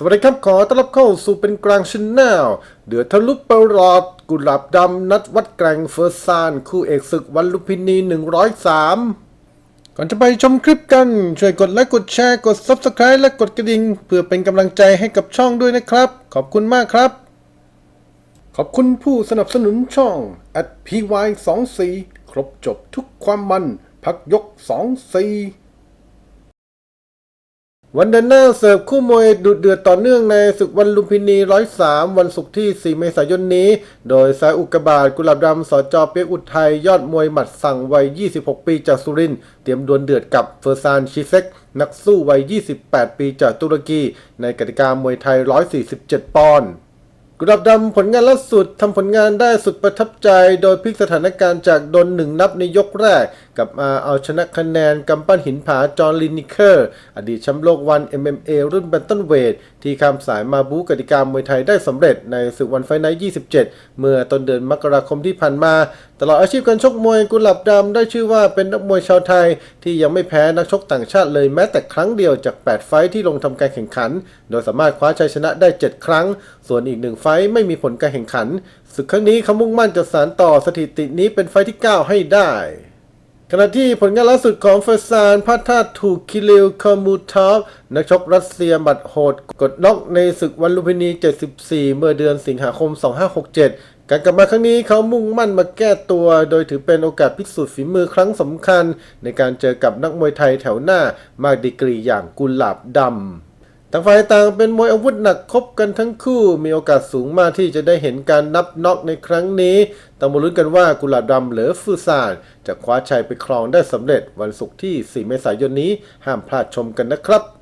สวัสดีครับ ขอต้อนรับเข้าสู่เป็นกลางชแนลเดือดทะลุประหลอด กุหลาบดำ นัดวัดแกรงเฟอร์ซาน คู่เอกศึกวันลุพินี 103 ก่อนจะไปชมคลิปกัน ช่วยกดไลค์กดแชร์กด Subscribe และกดกระดิ่ง เพื่อเป็นกำลังใจให้กับช่องด้วยนะครับ ขอบคุณมากครับ ขอบคุณผู้สนับสนุนช่อง atpy24 ครบจบทุกความมัน พักยก 24 วันเดินหน้าเสิร์ฟคู่มวยดุเดือดต่อเนื่องในศึกวันลุมพินี 103 วันศุกร์ที่ 4 เมษายนนี้ โดยสายอุกบาตกุหลาบดำสจเปียกอุทัยยอดมวยหมัดสั่งวัย 26 ปีจากสุรินเตรียมดวลเดือดกับเฟอร์ซานชิเซกนักสู้วัย 28 ปีจากตุรกี ในกติกามวยไทย 147 ปอนด์กุหลาบดำผลงานล่าสุดทำผลงานได้สุดประทับใจ โดยพลิกสถานการณ์จากโดนหนึ่งนับในยกแรก กลับมาเอาชนะคะแนนกำปั้นหินผาจอห์ลินนิเคอร์ อดีตแชมป์โลกวัน MMA รุ่นแบนตันเวท ที่ข้ามสายมาบูกติกามวยไทยได้สำเร็จในศึกวันไฟไนท์27 เมื่อต้นเดือนมกราคมที่ผ่านมา ตลอดอาชีพการชกมวยกุหลาบดำได้ชื่อว่าเป็นนักมวยชาวไทย ที่ยังไม่แพ้นักชกต่างชาติเลยแม้แต่ครั้งเดียวจาก 8 ไฟที่ลงทำการแข่งขัน โดยสามารถคว้าชัยชนะได้ 7 ครั้ง ส่วนอีกหนึ่งไฟไม่มีผลการแข่งขันศึกครั้งนี้เขามุ่งมั่นจะสานต่อสถิตินี้เป็นไฟท์ที่ 9 ให้ได้ ขณะที่ผลงานล่าสุดของเฟอร์ซานพลาดท่าถูกคิริลคามูทอฟนักชกรัสเซียบัดโหด กดน็อกในศึกวันลุมพินี 74 เมื่อเดือนสิงหาคม 2567 การกลับมาครั้งนี้เขามุ่งมั่นมาแก้ตัว โดยถือเป็นโอกาสพิสูจน์ฝีมือครั้งสำคัญ ในการเจอกับนักมวยไทยแถวหน้ามากดีกรีอย่างกุหลาบดำ ต่างฝ่ายต่างเป็นมวยอาวุธหนักคบกันทั้งคู่มีโอกาสสูงมากที่จะได้เห็นการนับน็อกในครั้งนี้ต้องมาลุ้นกันว่ากุหลาบดำหรือฟูซานจะคว้าชัยไปครองได้สำเร็จวันศุกร์ที่ 4 เมษายนนี้ห้ามพลาดชมกันนะครับ